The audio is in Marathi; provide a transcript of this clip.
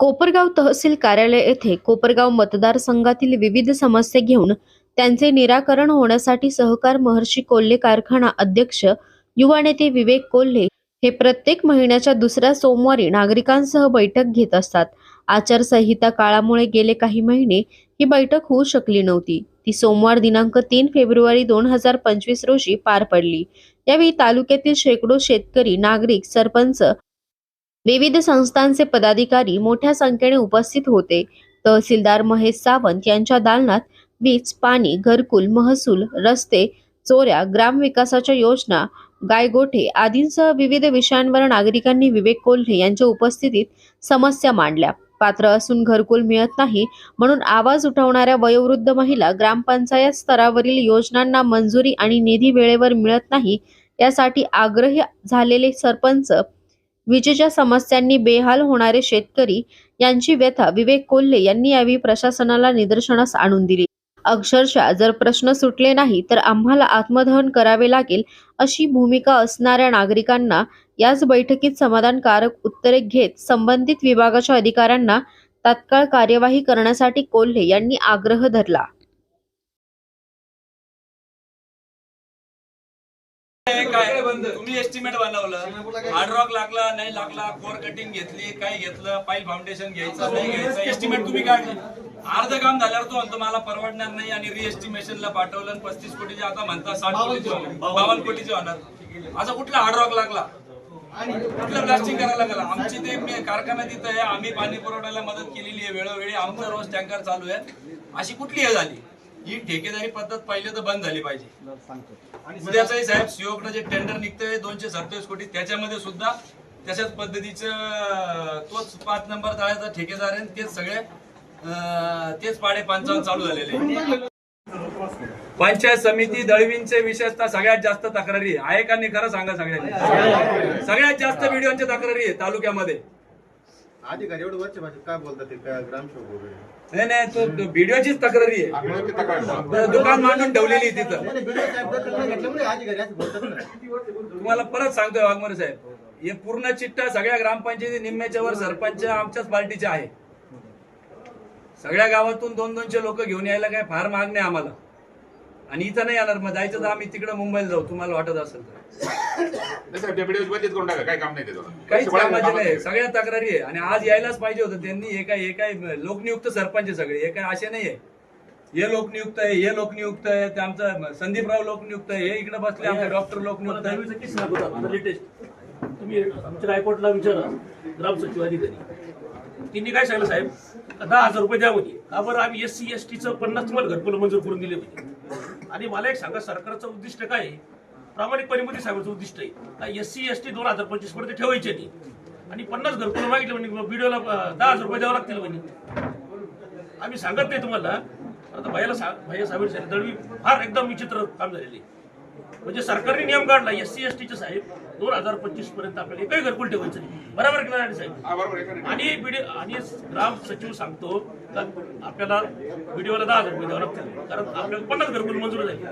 कोपरगाव तहसील कार्यालय येथे कोपरगाव मतदारसंघातील विविध समस्या घेऊन त्यांचे निराकरण होण्यासाठी सहकार महर्षी कोल्हे कारखाना अध्यक्ष युवा नेते विवेक कोल्हे हे प्रत्येक महिन्याच्या दुसऱ्या सोमवारी नागरिकांसह बैठक घेत असतात. आचारसंहिता काळामुळे गेले काही महिने ही बैठक होऊ शकली नव्हती. ती सोमवार दिनांक तीन फेब्रुवारी दोन हजार पंचवीस रोजी पार पडली. यावेळी तालुक्यातील शेकडो शेतकरी नागरिक सरपंच विविध संस्थांचे पदाधिकारी मोठ्या संख्येने उपस्थित होते. तहसीलदार महेश सावंत यांच्या दालनात वीज पाणी घरकुल महसूल रस्ते चोऱ्या ग्रामविकासाच्या योजना गायगोठे आदींसह विविध विषयांवर नागरिकांनी विवेक कोल्हे यांच्या उपस्थितीत समस्या मांडल्या. पात्र असून घरकुल मिळत नाही म्हणून आवाज उठवणाऱ्या वयोवृद्ध महिला ग्रामपंचायत स्तरावरील योजनांना मंजुरी आणि निधी वेळेवर मिळत नाही यासाठी आग्रही झालेले सरपंच विजेच्या समस्यांनी बेहाल होणारे शेतकरी यांची व्यथा विवेक कोल्हे यांनी यावेळी प्रशासनाला निदर्शनास आणून दिली. अक्षरशः जर प्रश्न सुटले नाही तर आम्हाला आत्मदहन करावे लागेल अशी भूमिका असणाऱ्या नागरिकांना याच बैठकीत समाधानकारक उत्तरे घेत संबंधित विभागाच्या अधिकाऱ्यांना तात्काळ कार्यवाही करण्यासाठी कोल्हे यांनी आग्रह धरला. काय तुम्ही एस्टिमेट बनवलं. हार्ड रॉक लागला नाही लागला कोर कटिंग घेतली काय घेतलं पाईल फाउंडेशन घ्यायचं नाही घ्यायचं एस्टिमेट तुम्ही काढली. अर्ध काम झाल्यावर तो म्हणतो मला परवडणार नाही आणि रिएस्टिमेशनला पाठवलं आणि पस्तीस कोटीचे आता म्हणता साठ कोटीचे बावन्न कोटीचे होणार. असं कुठला हार्ड रॉक लागला? कुठलं ब्लास्टिंग करायला लागला? आमची ते कारखाना तिथं आहे आम्ही पाणी पुरवठ्याला मदत केलेली आहे वेळोवेळी आमचा रोज टँकर चालू आहे. अशी कुठली हे झाली? ही ठेकेदारी पद्धत पहिले तर बंद झाली पाहिजे. उद्याचाही साहेब सीओकडे जे टेंडर निघतंय दोनशे सत्तावीस कोटी त्याच्यामध्ये सुद्धा तशाच पद्धतीचं तोच पाच नंबर तळ्याचा ठेकेदार आहे आणि तेच सगळे अं, तेच पाडे पंचावन्न चालू झालेले आहे. पंचायत समिती दळवींचे विशेषतः सगळ्यात जास्त तक्रारी आहे. आहे का नाही? खरं सांगा सगळ्यांनी. सगळ्यात जास्त. व्हिडिओच्या तक्रारी आहे तालुक्यामध्ये. अधिकारी एवढं वरच्या भाषेत काय बोलतात ते काय ग्रामसेवक वगैरे? नाही नाही तो व्हिडिओचीच तक्रारी आहे. दुकान मांडून ठेवलेली आहे तिथं. नाही, नाही, बिडो साहेब दखल नाही घेतल्यामुळे अधिकारी असं बोलतात ना. तुम्हाला परत सांगतोय वाघमारे साहेब. हे पूर्ण चिठ्ठा सगळ्या ग्रामपंचायती निम्म्याच्या वर सरपंच आमच्याच पार्टीचे आहे. सगळ्या गावातून दोन दोनशे लोक घेऊन यायला काय फार माग नाही आम्हाला. आणि इथं नाही येणार मग जायचं तर आम्ही तिकडे मुंबईला जाऊ. तुम्हाला वाटत असेल तर. नाही करून टाका काय काम नाही काहीच कामाचे नाही सगळ्या तक्रारी आहे. आणि आज यायलाच पाहिजे होतं त्यांनी हे काय हे काय लोकनियुक्त सरपंच आहे सगळे हे काय असे नाहीये. हे लोकनियुक्त आहे हे लोकनियुक्त आहे ते आमचं संदीपराव लोकनियुक्त आहे हे इकडे बसले आमचे डॉक्टर लोकनियुक्त आहे. लेटेस्ट. तुम्ही आमच्या हायकोर्टला विचारा ग्रामसचिव अधिकारी. त्यांनी काय सांगितलं साहेब? दहा हजार रुपये द्या म्हणे का बरं आम्ही एस सी एस टीचं पन्नास तुम्हाला घरकुल मंजूर करून दिले म्हणजे? आणि मला एक सांगा सरकारचं उद्दिष्ट काय आहे? प्रामाणिकपणे मोदी साहेबांचं उद्दिष्ट आहे. एस सी एस टी दोन हजार पंचवीसपर्यंत ठेवायचे ती आणि पन्नास घरकुल मागितले म्हणजे व्हिडिओला दहा हजार रुपये द्यावं लागतील म्हणे. आम्ही सांगत नाही तुम्हाला. आता भैयाला सांग भैया साहेब दळवी फार एकदम विचित्र काम झालेली म्हणजे सरकारने नियम काढला एस सी एस टीचे साहेब दोन हजार पंचवीसपर्यंत आपल्याला एकही घरकुल ठेवायचं नाही. बरोबर की नाही साहेब? हा? आणि बीडी आणि ग्राम सचिव सांगतो का आपल्याला व्हिडिओला दहा हजार रुपये द्यावं लागतील कारण आपल्याला पन्नास घरकुल मंजूर झाली.